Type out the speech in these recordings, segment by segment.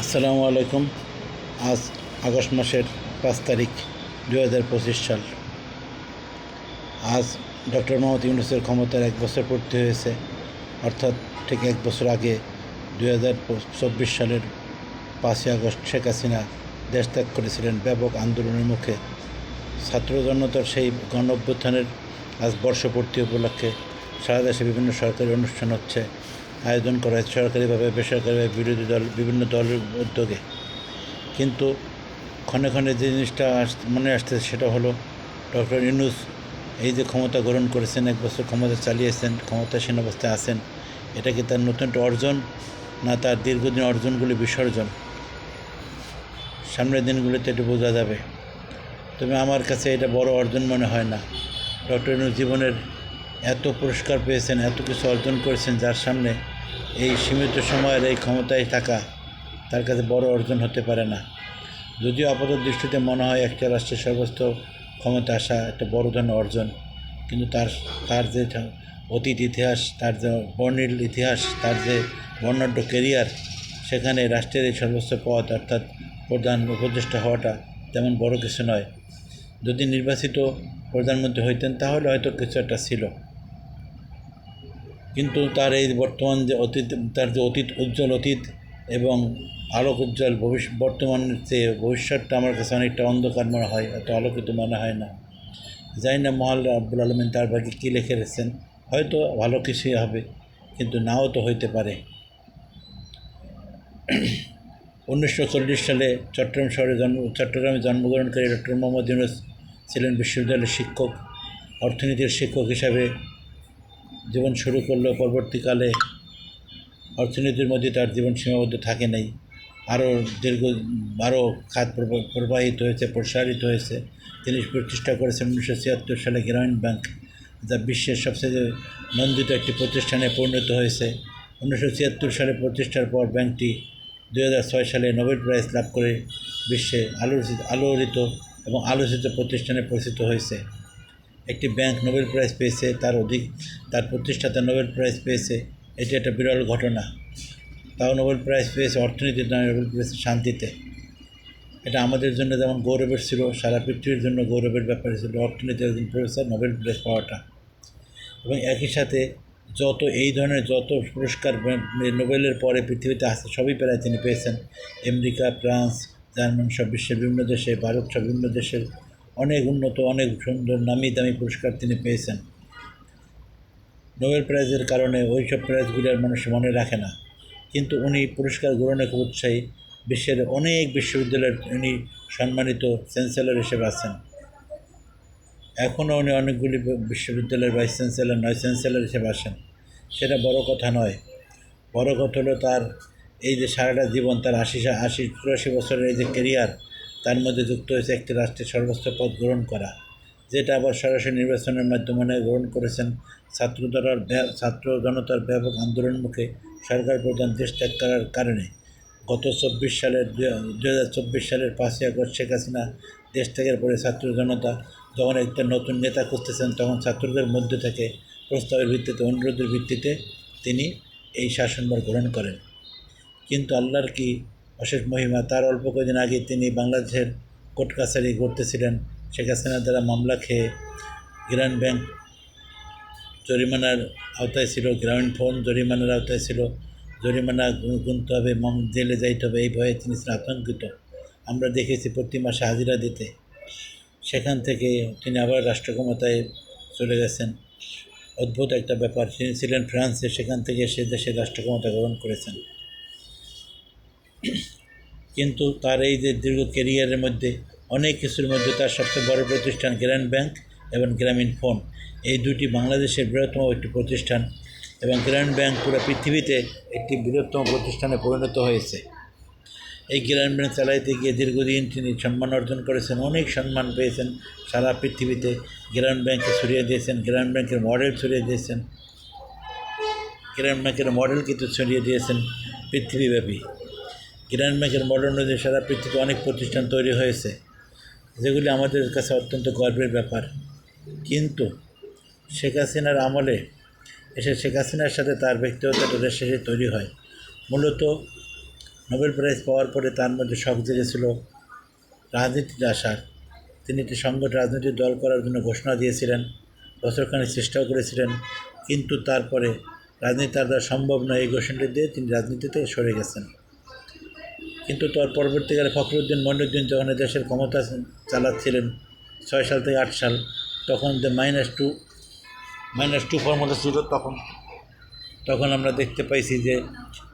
আসসালামু আলাইকুম। আজ আগস্ট মাসের পাঁচ তারিখ দু হাজার পঁচিশ সাল। আজ ডক্টর মোহাম্মদ ইউনুসের ক্ষমতার এক বছর পূর্তি হয়েছে, অর্থাৎ ঠিক এক বছর আগে দু হাজার চব্বিশ সালের পাঁচই আগস্ট শেখ হাসিনা দেশ ত্যাগ করেছিলেন ব্যাপক আন্দোলনের মুখে। ছাত্র জনতার সেই গণ অভ্যুত্থানের আজ বর্ষপূর্তি উপলক্ষে সারা দেশে বিভিন্ন সরকারি অনুষ্ঠান হচ্ছে। আয়োজন করা হয়েছে সরকারিভাবে, বেসরকারিভাবে বিরোধী দল, বিভিন্ন দলের উদ্যোগে। কিন্তু ক্ষণে ক্ষণে যে জিনিসটা মনে আসতেছে সেটা হলো ডক্টর ইউনুস এই যে ক্ষমতা গ্রহণ করেছেন, এক বছর ক্ষমতা চালিয়েছেন, ক্ষমতাসীন অবস্থায় আছেন, এটা কি তার নতুন একটা অর্জন না তার দীর্ঘদিন অর্জনগুলি বিসর্জন? সামনের দিনগুলিতে একটু বোঝা যাবে। তবে আমার কাছে এটা বড় অর্জন মনে হয় না। ডক্টর ইউনুস জীবনের এত পুরস্কার পেয়েছেন, এত কিছু অর্জন করেছেন যার সামনে এই সীমিত সময়ের এই ক্ষমতায় থাকা তার কাছে বড় অর্জন হতে পারে না। যদিও আপাত দৃষ্টিতে মনে হয় একটা রাষ্ট্রের সর্বোচ্চ ক্ষমতা আসা একটা বড় ধরনের অর্জন, কিন্তু তার তার যে অতীত ইতিহাস, তার যে বর্ণিল ইতিহাস, তার যে বর্ণাঢ্য কেরিয়ার সেখানে রাষ্ট্রের এই সর্বোচ্চ পদ অর্থাৎ প্রধান উপদেষ্টা হওয়াটা তেমন বড় কিছু নয়। যদি নির্বাচিত প্রধানমন্ত্রী হইতেন, তাহলে হয়তো কিছু একটা ছিল। কিন্তু তার এই বর্তমান যে অতীত, তার যে অতীত, উজ্জ্বল অতীত এবং আলোক উজ্জ্বল ভবিষ্যৎ বর্তমানের চেয়ে ভবিষ্যৎটা আমার কাছে অনেকটা অন্ধকার মনে হয়, এত আলোকিত মনে হয় না। জানি না মহাল আব্বুল আলমিন তার ভাগে কী লিখে রেখেছেন, হয়তো ভালো কিছুই হবে, কিন্তু নাও তো হইতে পারে। উনিশশো চল্লিশ সালে চট্টগ্রাম শহরে জন্ম, চট্টগ্রামে জন্মগ্রহণকারী ডক্টর মোহাম্মদ ইউনুস ছিলেন বিশ্ববিদ্যালয়ের শিক্ষক, অর্থনীতির শিক্ষক হিসাবে জীবন শুরু করলেও পরবর্তীকালে অর্থনীতির মধ্যে তার জীবন সীমাবদ্ধ থাকে নাই। আরও দীর্ঘ, আরও খাত প্রবা- প্রবাহিত হয়েছে, প্রসারিত হয়েছে। তিনি প্রতিষ্ঠা করেছেন উনিশশো ছিয়াত্তর সালে গ্রামীণ ব্যাংক, যা বিশ্বের সবচেয়ে নন্দিত একটি প্রতিষ্ঠানে পরিণত হয়েছে। উনিশশো ছিয়াত্তর সালে প্রতিষ্ঠার পর ব্যাংকটি দুই হাজার ছয় সালে নোবেল প্রাইজ লাভ করে বিশ্বে আলোচিত আলোড়িত এবং আলোচিত প্রতিষ্ঠানে পরিচিত হয়েছে। একটি ব্যাংক নোবেল প্রাইজ পেয়েছে, তার অধিক তার প্রতিষ্ঠাতা নোবেল প্রাইজ পেয়েছে। এটি একটা বিরল ঘটনা। তাও নোবেল প্রাইজ পেয়েছে অর্থনীতির নয় নোবেল প্রাইজ শান্তিতে। এটা আমাদের জন্য যেমন গৌরবের ছিল, সারা পৃথিবীর জন্য গৌরবের ব্যাপার ছিল অর্থনীতির একজন প্রফেসর নোবেল প্রাইজ পাওয়াটা। এবং একই সাথে যত এই ধরনের যত পুরস্কার নোবেলের পরে পৃথিবীতে আসে, সবই প্রায় তিনি পেয়েছেন। আমেরিকা, ফ্রান্স, জার্মান, সব বিশ্বের বিভিন্ন দেশে, ভারত, সব বিভিন্ন দেশের অনেক উন্নত, অনেক সুন্দর, নামি দামি পুরস্কার তিনি পেয়েছেন। নোবেল প্রাইজের কারণে ওই সব প্রাইজগুলি আর মানুষ মনে রাখে না। কিন্তু উনি পুরস্কার গ্রহণে খুব উৎসাহী। বিশ্বের অনেক বিশ্ববিদ্যালয়ের উনি সম্মানিত চ্যান্সেলর হিসেবে আছেন। এখনও উনি অনেকগুলি বিশ্ববিদ্যালয়ের ভাইস চ্যান্সেলর, নয় চ্যান্সেলর হিসেবে আসেন। সেটা বড় কথা নয়। বড় কথা হলো তার এই যে সারাটা জীবন, তার আশি আশি, চুরাশি বছরের এই যে কেরিয়ার তার মধ্যে যুক্ত হয়েছে একটি রাষ্ট্রের সর্বোচ্চ পদ গ্রহণ করা, যেটা আবার সরাসরি নির্বাচনের মাধ্যমে গ্রহণ করেছেন ব্য- ছাত্র জনতার ব্যাপক আন্দোলন মুখে সরকার প্রধান দেশ ত্যাগ করার কারণে। গত চব্বিশ সালের দু হাজার চব্বিশ সালের পাঁচই আগস্ট শেখ হাসিনা দেশ ত্যাগের পরে ছাত্র জনতা যখন একটা নতুন নেতা খুঁজতেছেন, তখন ছাত্রদের মধ্যে থেকে প্রস্তাবের ভিত্তিতে, অনুরোধের ভিত্তিতে তিনি এই শাসনভার গ্রহণ করেন। কিন্তু আল্লাহর কি অশেষ মহিমা। তার অল্প কদিন আগে তিনি বাংলাদেশের কোর্ট কাছারি করতেছিলেন শেখ হাসিনার দ্বারা মামলা খেয়ে গ্রামীণ ব্যাংক জরিমানার আওতায় ছিল, গ্রামীণ ফোন জরিমানার আওতায় ছিল। জরিমানা গুনতে হবে জেলে যাইতে হবে, এই ভয়ে তিনি ছিলেন আতঙ্কিত। আমরা দেখেছি প্রতি মাসে হাজিরা দিতে। সেখান থেকে তিনি আবার রাষ্ট্র ক্ষমতায় চলে গেছেন। অদ্ভুত একটা ব্যাপার, তিনি ছিলেন ফ্রান্সে, সেখান থেকে সে দেশে রাষ্ট্র ক্ষমতা গ্রহণ করেছেন। কিন্তু তার এই যে দীর্ঘ কেরিয়ারের মধ্যে, অনেক কিছুর মধ্যে তার সবচেয়ে বড় প্রতিষ্ঠান গ্রামীণ ব্যাংক এবং গ্রামীণ ফোন। এই দুটি বাংলাদেশের বৃহত্তম একটি প্রতিষ্ঠান এবং গ্রামীণ ব্যাংক পুরো পৃথিবীতে একটি বৃহত্তম প্রতিষ্ঠানে পরিণত হয়েছে। এই গ্রামীণ ব্যাংক চালাইতে গিয়ে দীর্ঘদিন তিনি সম্মান অর্জন করেছেন, অনেক সম্মান পেয়েছেন সারা পৃথিবীতে। গ্রামীণ ব্যাংকে ছড়িয়ে দিয়েছেন গ্রামীণ ব্যাংকের মডেল ছড়িয়ে দিয়েছেন গ্রামীণ ব্যাংকের মডেল কিন্তু ছড়িয়ে দিয়েছেন পৃথিবীব্যাপী। ব্যাংকের মডেল অনুযায়ী সারা পৃথিবীতে অনেক প্রতিষ্ঠান তৈরি হয়েছে, যেগুলি আমাদের কাছে অত্যন্ত গর্বের ব্যাপার। কিন্তু শেখ হাসিনার আমলে এসে শেখ হাসিনার সাথে তার ব্যক্তিগত একটা শেষে তৈরি হয়। মূলত নোবেল প্রাইজ পাওয়ার পরে তার মধ্যে শখ জেগেছিল রাজনীতিতে আসার তিনি একটি সংগঠন রাজনৈতিক দল করার জন্য ঘোষণা দিয়েছিলেন, বছরখানেক চেষ্টাও করেছিলেন, কিন্তু তারপরে রাজনীতি তার দ্বারা সম্ভব নয় এই ঘোষণাটি দিয়ে তিনি রাজনীতিতে সরে গেছেন। কিন্তু তার পরবর্তীকালে ফখরুদ্দিন মইনুদ্দিন যখন দেশের ক্ষমতা চালাচ্ছিলেন ছয় সাল থেকে আট সাল, তখন যে minus two minus two formula ছিল তখন তখন আমরা দেখতে পাইছি যে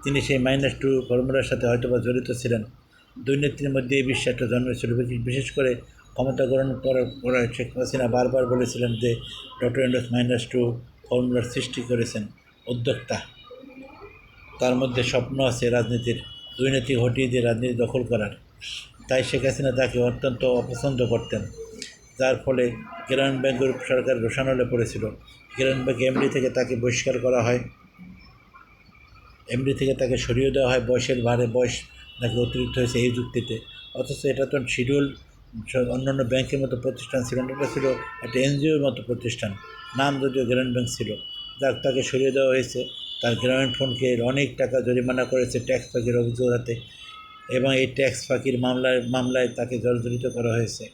তিনি সেই মাইনাস টু ফর্মুলার সাথে হয়তো বা জড়িত ছিলেন। দুর্নীতির মধ্যে এই বিশ্বাসটা জন্মেছিল বিশেষ করে ক্ষমতা গ্রহণ করার পরে শেখ হাসিনা বারবার বলেছিলেন যে ডক্টর ইন্ডোস মাইনাস টু ফর্মুলার সৃষ্টি করেছেন উদ্যোক্তা। তার মধ্যে স্বপ্ন আছে রাজনীতির। দুর্নীতি ঘটিয়ে দিয়ে রাজনীতি দখল করার। তাই শেখ হাসিনা তাকে অত্যন্ত অপছন্দ করতেন, যার ফলে গ্রামীণ ব্যাংকের সরকার রোশানলে পড়েছিল। গ্রামীণ ব্যাংক এমডি থেকে তাকে বহিষ্কার করা হয়। এমডি থেকে তাকে সরিয়ে দেওয়া হয়। বয়সের ভারে বয়স নাকি অতিরিক্ত হয়েছে এই যুক্তিতে। অথচ এটা তো শিডিউল, অন্যান্য ব্যাংকের মতো প্রতিষ্ঠান ছিল এটা ছিল একটা এনজিওর মতো প্রতিষ্ঠান। নাম যদিও গ্রামীণ ব্যাংক ছিল। তাকে সরিয়ে দেওয়া হয়েছে। তার গ্রামীণ ফোনকে অনেক টাকা জরিমানা করেছে ট্যাক্স ফাঁকির অভিযোগ হাতে এবং এই ট্যাক্স ফাঁকির মামলায় মামলায় তাকে জর্জরিত করা হয়েছে।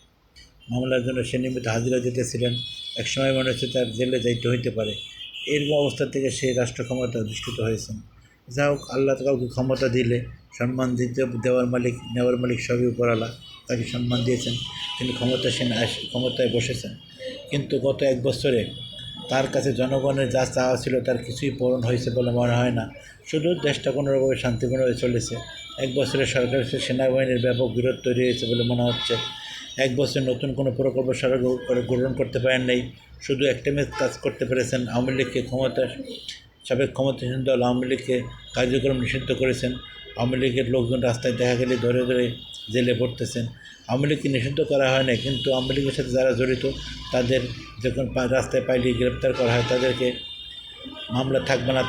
মামলার জন্য সে নিয়মিত হাজিরা দিতেছিলেন। একসময় মনে হচ্ছে তার জেলে যাইতে হইতে পারে। এরকম অবস্থা থেকে সে রাষ্ট্র ক্ষমতা অধিষ্ঠিত হয়েছেন। যা হোক, আল্লাহ কাউকে ক্ষমতা দিলে সম্মান দিতে দেওয়ার মালিক, নেওয়ার মালিক সবই উপরালা তাকে সম্মান দিয়েছেন। তিনি ক্ষমতাসীন ক্ষমতায় বসেছেন। কিন্তু গত এক বছরে তার কাছে জনগণের যা চাওয়া ছিল তার কিছুই পূরণ হয়েছে বলে মনে হয় না। শুধু দেশটা কোনোরকম হয়ে চলেছে। এক বছরে সরকারের সাথে সেনাবাহিনীর ব্যাপক বিরোধ তৈরি হয়েছে বলে মনে হচ্ছে। এক বছর নতুন কোনো প্রকল্প সরকার গ্রহ- গ্রহণ করতে পারেন নাই। শুধু একটা মেয়ে কাজ করতে পেরেছেন আওয়ামী লীগকে ক্ষমতা সাবেক ক্ষমতাসীন দল আওয়ামী লীগকে কার্যক্রম নিষিদ্ধ করেছেন। আওয়ামী লীগের লোকজন রাস্তায় দেখা গেলে ধরে ধরে জেলে পড়তেছেন। আওয়ামী লীগকে নিষিদ্ধ করা হয় না কিন্তু আওয়ামী লীগের সাথে যারা জড়িত, তাদের যখন রাস্তায় পাইলে গ্রেপ্তার করা হয়, তাদেরকে মামলা থাকবে না